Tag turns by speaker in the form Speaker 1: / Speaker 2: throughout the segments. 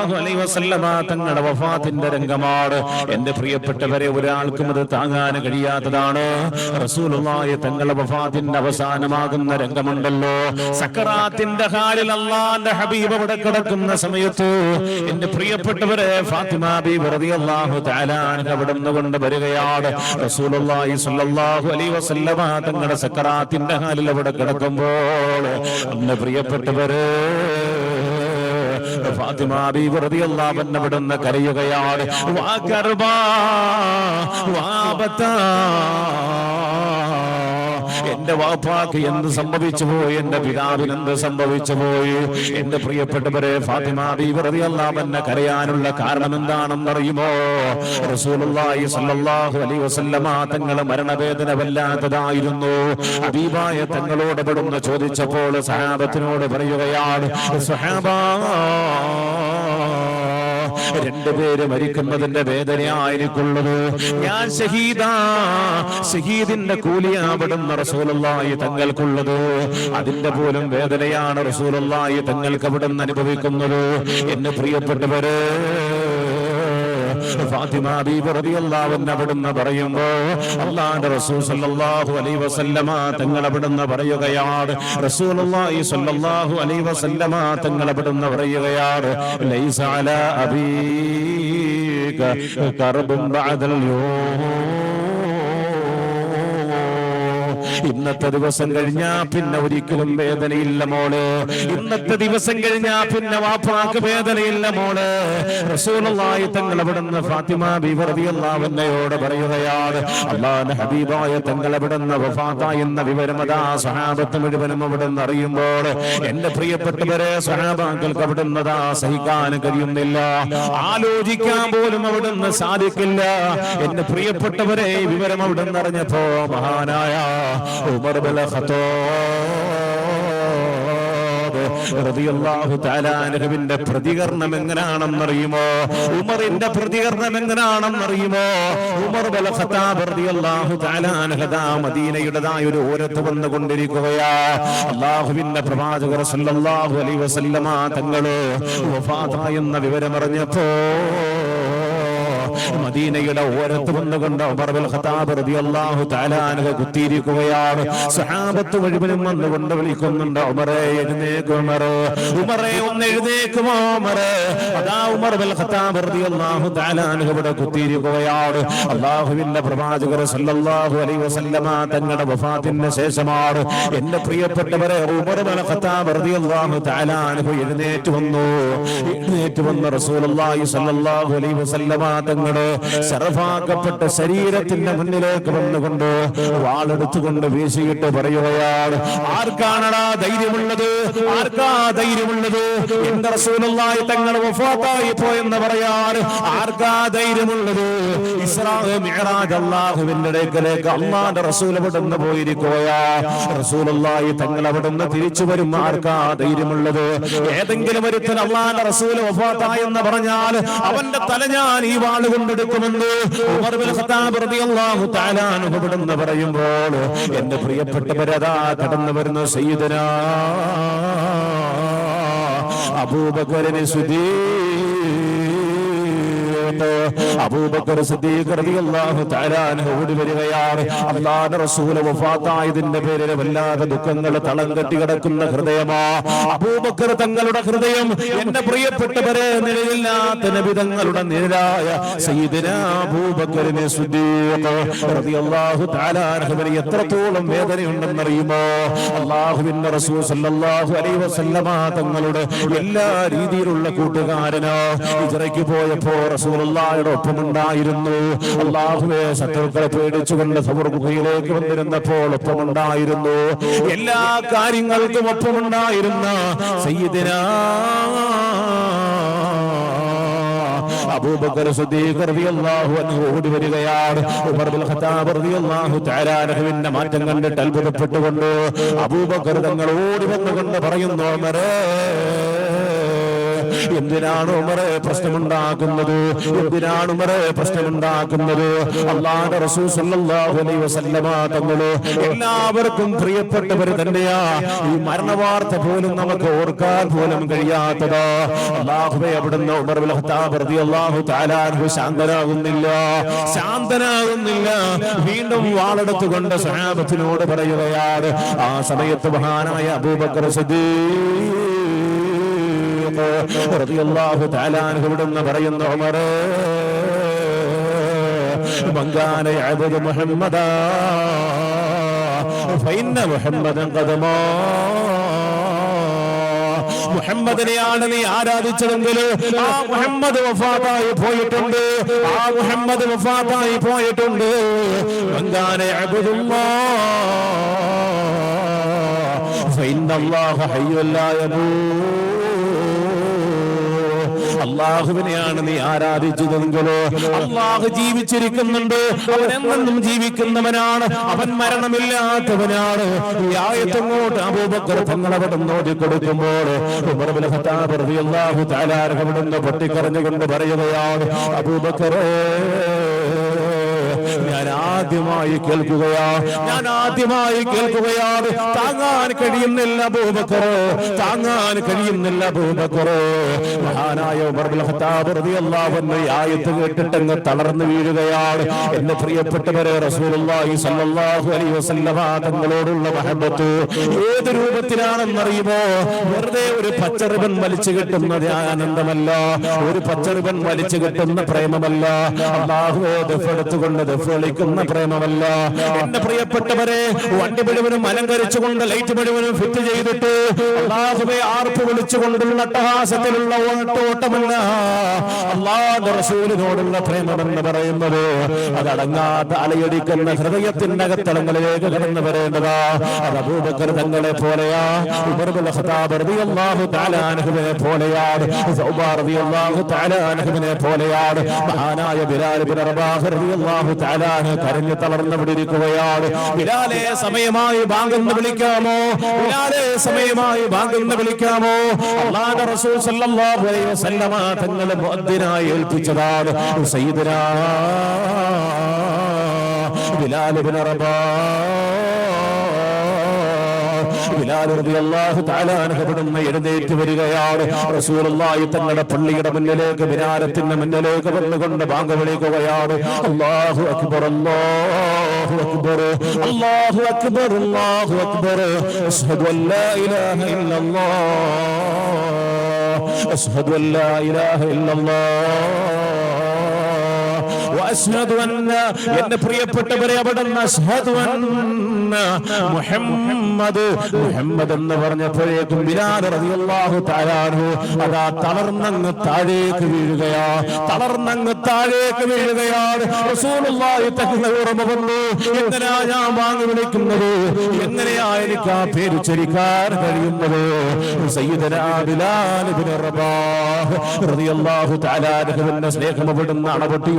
Speaker 1: സല്ലല്ലാഹു അലൈഹി വസല്ലമ തങ്ങളുടെ വഫാത്തിന്റെ രംഗമാണ്. എന്റെ പ്രിയപ്പെട്ടവരെ ഒരാൾക്കും അത് താങ്ങാൻ കഴിയാത്തതാണ്. റസൂലുള്ളാഹി തങ്ങളുടെ വഫാത്തിന്റെ അവസാനമാകുന്ന രംഗമുണ്ടല്ലോ. സക്കറാത്തിന്റെ ഹാലിൽ അള്ളാന്റെ ഹബീബ് അവിടെ കിടക്കുന്ന സമയത്ത് എന്റെ പ്രിയപ്പെട്ടവരെ ഫാത്തിമ ബി റളിയല്ലാഹു തആല അവിടെ കൊണ്ട് വരികയാണ്. റസൂലുള്ളാഹി സ്വല്ലല്ലാഹു അലൈഹി വസല്ലമ തങ്ങളുടെ സക്കറാത്തിന്റെ ഹാലിൽ അവിടെ കിടക്കുമ്പോൾ എന്റെ പ്രിയപ്പെട്ടവരെ ഫാത്തിമ ബീബി റളിയല്ലാഹു അൻഹ അവിടുന്ന് കരയുകയാണ്. വാ കർബാ വാ ബത്താ. എന്റെ വാപ്പാക്ക് എന്ത് സംഭവിച്ചു പോയി എന്റെ പിതാവിന് എന്ത് സംഭവിച്ചു പോയി എന്റെ പ്രിയപ്പെട്ടവരെ ഫാത്തിമ ബീവറതി അൻഹ കരയാനുള്ള കാരണം എന്താണെന്ന് അറിയുമോ റസൂലുള്ളാഹി സ്വല്ലല്ലാഹു അലൈഹി വസല്ലമ തങ്ങൾ മരണവേദന വല്ലാത്തതായിരുന്നു. ഹബീബായ തങ്ങളോട് പെടുന്ന ചോദിച്ചപ്പോൾ സഹാബത്തിനോട് പറയുകയാണ് സഹാബാ രണ്ടുപേര് മരിക്കുന്നതിന്റെ വേദനയായിരിക്കുള്ളത്. ഞാൻ ഷഹീദാ ഷഹീദിന്റെ കൂലിയാവിടുന്ന റസൂലുള്ളാഹി തങ്ങൾക്കുള്ളത്. അതിന്റെ പോലും വേദനയാണ് റസൂലുള്ളാഹി തങ്ങൾക്ക് അവിടുന്ന് അനുഭവിക്കുന്നത്. എന്റെ പ്രിയപ്പെട്ടവര് അവിടുന്ന് റസൂൽ സല്ലല്ലാഹു അലൈഹി വസല്ലമ തങ്ങൾ പറയുകയാണ്. റസൂലുള്ളാഹി സല്ലല്ലാഹു അലൈഹി വസല്ലമ തങ്ങൾ പറയുകയാണ്. ലൈസ അലാ ബഅദൽ ഇന്നത്തെ ദിവസം കഴിഞ്ഞാ പിന്നെ ഒരിക്കലും വേദനയില്ല മോൾ. ഇന്നത്തെ ദിവസം കഴിഞ്ഞാ പിന്നെ വാപ്പാക്ക് വേദനയില്ല മോൾ. റസൂലുള്ളാഹി തങ്ങൾ അവിടുന്ന് ഫാത്തിമ ബിവറതി റളിയല്ലാഹു പറയുകയാണ് അള്ളാഹ് ഹബീബായ തങ്ങൾ അവിടുന്ന് വഫാത്തായി എന്ന അതാ സഹാബത്ത് മുഴുവനും അവിടുന്ന് അറിയുമ്പോൾ എന്റെ പ്രിയപ്പെട്ടവരെ സഹാബാക്കൾക്ക് അവിടുന്ന് അതാ സഹിക്കാൻ കഴിയുന്നില്ല. ആലോചിക്കാൻ പോലും അവിടുന്ന് സാധിക്കില്ല. എന്റെ പ്രിയപ്പെട്ടവരെ വിവരം വിവരം അവിടുന്ന് അറിഞ്ഞപ്പോ മഹാനായ ഉമർ ബിൻ ഖത്താബ് റളിയല്ലാഹു തആല അൻഹുവിന്റെ പ്രതികരണം എങ്ങനെയാണെന്നറിയുമോ ഉമറിന്റെ പ്രതികരണം എങ്ങനെയാണെന്നറിയുമോ ഉമർ ബിൻ ഖത്താബ് റളിയല്ലാഹു തആല അൻഹു ദാ മദീനയുടേതായ ഒരു ഓരത്ത് വന്നുകൊണ്ടിരിക്കുകയാ. അല്ലാഹുവിന്റെ പ്രവാചകർ സല്ലല്ലാഹു അലൈഹി വസല്ലമ തങ്ങളെ വഫാത്തായി എന്ന വിവരം അറിഞ്ഞപ്പോ മദീനയുടെ ഓരത്ത് വന്നുകൊണ്ട് ഖത്താബ് അൻഹു കുത്തിയിരിക്കുകയാണ്. സഹാബത്ത് മുഴുവനും വന്നുകൊണ്ട് വിളിക്കുന്നുണ്ട് ഉമറേ എഴുന്നേക്ക് ഉമർ ഉമറേ ഒന്ന് എഴുന്നേക്കുമോ അതാ ഉമർ ബിൻ ഖത്താബ് റളിയല്ലാഹു അൻഹു ഇവിടെ കുത്തിയിരിക്കുകയാണ്. അല്ലാഹുവിന്റെ പ്രവാചകർ സല്ലല്ലാഹു അലൈഹി വസല്ലമ തങ്ങളുടെ വഫാത്തിന് ശേഷമാണ്. എന്റെ പ്രിയപ്പെട്ടവരെ ഉമർ ബിൻ ഖത്താബ് റളിയല്ലാഹു അൻഹു എഴുന്നേറ്റ് വന്നു. എഴുന്നേറ്റ് വന്ന റസൂലുള്ളാഹി സല്ലല്ലാഹു അലൈഹി വസല്ലമ തങ്ങളുടെ ശറഫാക്കപ്പെട്ട ശരീരത്തിന്റെ മുന്നിലേക്ക് വന്നുകൊണ്ട് വാളെടുത്തുകൊണ്ട് വീശിയിട്ട് പറയുകയാണ് ആർക്കാണടാ ധൈര്യമുള്ളത്? ആർക്കാ ധൈര്യമുള്ളത്? എന്റെ റസൂലുള്ളാഹി തങ്ങൾ വഫാത്തായി പോയെന്ന് പറയാൻ ആർക്കാ ധൈര്യമുള്ളത്? മിഹ്റാജ് അടുക്കലേക്ക് റസൂൽ റസൂലുള്ളാഹി തങ്ങൾ തിരിച്ചു വരും ആർക്കാ ധൈര്യമുള്ളത്? ഏതെങ്കിലും ഒരുത്തൻ അള്ളാന്റെ റസൂൽ വഫാത്തായെന്ന് പറഞ്ഞാൽ അവന്റെ തല ഞാൻ ഈ വാൾ തആല അൻഹു പറയുമ്പോൾ എന്റെ പ്രിയപ്പെട്ടവരതാ കടന്നു വരുന്ന സയ്യിദനാ അബൂബക്കറിനെ സുദീ അബൂബക്കർ സിദ്ദീഖ് റളിയല്ലാഹു തആല ഓടി വരികയാണ്. അല്ലാഹുവിന്റെ റസൂൽ വഫാത്തായതിന്റെ പേരിൽ വല്ലാതെ ദുഃഖങ്ങൾ തളം കെട്ടി കിടക്കുന്ന ഹൃദയമാ. അബൂബക്കർ തങ്ങളുടെ ഹൃദയം എന്റെ പ്രിയപ്പെട്ടവരെ നിലയില്ലാത്ത നബി തങ്ങളുടെ നിഴലായ സയ്യിദനാ അബൂബക്കറിനെ സിദ്ദീഖ് റളിയല്ലാഹു തആല അൻഹുവിന് എത്രത്തോളം വേദനയുണ്ടെന്നറിയുമോ? അല്ലാഹുവിന്റെ റസൂൽ സല്ലല്ലാഹു അലൈഹി വസല്ലമ തങ്ങളുടെ എല്ലാ രീതിയിലുള്ള കൂട്ടുകാരനോ ഹിജ്റയ്ക്ക് പോയപ്പോ റസൂലുള്ളാഹിയുടെ ഒപ്പമുണ്ടായിരുന്നു അള്ളാഹുവെ ശത്രുക്കളെ പേടിച്ചുകൊണ്ട് സബർ ഗുഹയിലേക്ക് വന്നിരുന്നപ്പോൾ ഒപ്പമുണ്ടായിരുന്നു. എല്ലാ കാര്യങ്ങൾക്കും ഒപ്പമുണ്ടായിരുന്ന സയ്യിദിനാ അബൂബക്കർ സിദ്ദീഖ് റളിയല്ലാഹു അൻഹു ഓടി ഉമർ ബിൻ ഖത്താബ് റളിയല്ലാഹു തആല അൻഹുവിന്റെ മാറ്റം കണ്ടിട്ട് അത്ഭുതപ്പെട്ടുകൊണ്ട് അബൂബക്കർ തങ്ങൾ ഓടി വന്നുകൊണ്ട് പറയുന്നു ഉമറേ എന്തിനാണ് ഉമറെ പ്രശ്നമുണ്ടാക്കുന്നത് എന്തിനാണ് ഉമറെ പ്രശ്നമുണ്ടാക്കുന്നത് അള്ളാഹുടെ റസൂൽ സല്ലല്ലാഹു അലൈഹി വസല്ലമ തങ്ങൾ എല്ലാവർക്കും പ്രിയപ്പെട്ടവർ തന്നെയാ. ഈ മരണവാർത്ത പോലും നമുക്ക് ഓർക്കാൻ പോലും കഴിയാത്തത്. അള്ളാഹുവെ അവിടുന്ന് ഉമർ റളിയല്ലാഹു തആല അൻഹു ശാന്തനാകുന്നില്ല. ശാന്തനാകുന്നില്ല. വീണ്ടും വാളെടുത്തുകൊണ്ട് സഹാബത്തിനോട് പറയുകയാണ് ആ സമയത്ത് മഹാനായ അബൂബക്കർ സിദ്ദീഖ് പറയുന്നു. റതിയല്ലാഹു താലാൻ ഇവിടുന്ന് പറയുന്നു ഉമറേ മങ്കാന അബദ് മുഹമ്മദാ ഫൈന്ന മുഹമ്മദൻ കദമാ മുഹമ്മദിനെയാണ് നീ ആരാധിച്ചതെങ്കിൽ ആ മുഹമ്മദ് വഫാത്തായി പോയിട്ടുണ്ട് ആ മുഹമ്മദ് വഫാത്തായി പോയിട്ടുണ്ട്. മങ്കാന അബുദുല്ലാ ഫൈന്ന അല്ലാഹു ഹയ്യുല്ലാ അള്ളാഹുവിനെയാണ് നീ ആരാധിച്ചതെങ്കിലോ? അള്ളാഹു ജീവിച്ചിരിക്കുന്നുണ്ട്. അവൻ എന്നെന്നും ജീവിക്കുന്നവനാണ്. അവൻ മരണമില്ലാത്തവനാണ്. ഈ ആയത്തങ്ങോട്ട് അബൂബക്കർ തങ്ങളവിടെ നോക്കി കൊടുക്കുമ്പോൾ തആല അൻഹു അവിടുന്ന് പറയുകയാണ് അബൂബക്കറേ ഞാൻ ആദ്യമായി കേൾക്കുകയാ ഞാൻ ആദ്യമായി കേൾക്കുകയാ താങ്ങാൻ കഴിയുന്നില്ല ഭൂമക്കുറോ താങ്ങാൻ കഴിയുന്നില്ല ഭൂമക്കുറോ മഹാനായ ആയത്ത് കേട്ടിട്ടങ്ങ് തളർന്നു വീഴുകയാണ്. എന്റെ പ്രിയപ്പെട്ടവരെ റസൂലുള്ളാഹി അലൈഹി തങ്ങളോടുള്ള മഹബത്ത് ഏത് രൂപത്തിലാണെന്നറിയുമോ? വെറുതെ ഒരു പച്ചറിബൻ വലിച്ചു കിട്ടുന്നത് ആനന്ദമല്ല ഒരു പച്ചറിബൻ വലിച്ചു കിട്ടുന്ന പ്രേമമല്ല. അള്ളാഹുവെ ദഫെടുത്തുകൊണ്ട് ദഫ് വിളിക്കുന്ന പ്രേമമല്ല. എന്റെ പ്രിയപ്പെട്ടവരെ വണ്ടി മുഴുവനും അലങ്കരിച്ചുകൊണ്ട് ലൈറ്റ് മുഴുവനും ഫിറ്റ് ചെയ്തിട്ട് അള്ളാഹുബെ ആർപ്പ് വിളിച്ചുകൊണ്ടുള്ള അട്ടഹാസത്തിലുള്ള ഓട്ടോട്ടമല്ല അള്ളാഹുന്റെ റസൂലിനോടുള്ള പ്രേമമെന്ന് പറയുന്നത് അതടങ്ങാത്ത അലയടിക്കുന്ന ഹൃദയത്തിന്റെ അകത്തളങ്ങളിലേക്ക് കടന്നു വരേണ്ടതാ. അത് അബൂബക്കർ തങ്ങളെ പോലെയാ പോലെയാണ് പോലെയാണ് മഹാനായ ബിലാൽ ബിൻ റബാഹ് റളിയല്ലാഹു തആല അൻഹു കരഞ്ഞു തളർന്നു ഇരിക്കുകയാണ് ബിലാലെ സമയമായി ബാങ്കെന്ന് വിളിക്കാമോ? ബിലാലെ സമയമായി ബാങ്കെന്ന് വിളിക്കാമോ? അല്ലാഹുവിന്റെ റസൂൽ സല്ലല്ലാഹു അലൈഹി വസല്ലമ തങ്ങളെ മുഅദ്ദിനായി ഏൽപ്പിച്ചതാണ്. സയ്യിദനാ ബിലാൽ ബിൻ റബാഹ് ഇവിടുന്ന് എഴുന്നേറ്റ് വരികയാണ്. റസൂലുള്ളാഹി തങ്ങളുടെ പള്ളിയുടെ മുന്നിലേക്ക് വിനാരത്തിന്റെ മുന്നിലേക്ക് വന്നുകൊണ്ട് ബാങ്ക് വിളിക്കുകയാണ്. അല്ലാഹു അക്ബർ അല്ലാഹു അക്ബർ അല്ലാഹു അക്ബർ അള്ളാഹു അക്ബർ. അഷ്ഹദു അല്ലാ ഇലാഹ ഇല്ലല്ലാഹ്. അഷ്ഹദു അല്ലാ ഇലാഹ ഇല്ലല്ലാഹ്. എന്റെ പ്രിയപ്പെട്ടവരെ അവിടെ മുഹമ്മദ് മുഹമ്മദ് എന്ന് പറഞ്ഞപ്പോഴേക്കും ബിലാൽ റളിയല്ലാഹു തആല അൻഹു അതാ തളർന്നങ്ങ് താഴേക്ക് വീഴുകയാ തളർന്നങ്ങ് താഴേക്ക് വീഴുകയാണ്. റസൂലുള്ളാഹി തങ്ങളെ ഓർമ്മ വന്നു എങ്ങനെയാ ഞാൻ വാങ്ങി വിളിക്കുന്നത്? എങ്ങനെയാ എനിക്ക് ആ പേര് ചരിക്കാൻ കഴിയുന്നത്? സയ്യിദനാ റബാഹ് റളിയല്ലാഹു തആല അൻഹുവിന്റെ സ്നേഹം അവിടുന്ന് അണപൊട്ടി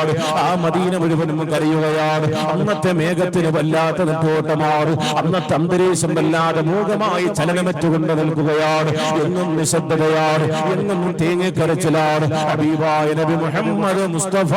Speaker 1: ഒഴുകുകയാണ് ആ മദീന മുഴുവനും കരയുകയാണ്. അന്നത്തെ മേഘത്തിന് വല്ലാത്ത നെട്ടോട്ടമാണ് അന്നത്തെ അന്തരീക്ഷം വല്ലാതെ മൂകമായി ചലനമറ്റുകൊണ്ട് നിൽക്കുകയാണ്. എന്നും നിശബ്ദതയാണ്. എന്നും തേങ്ങിക്കരച്ചിലാണ്. ഹബീബായ നബി മുഹമ്മദ് മുസ്തഫ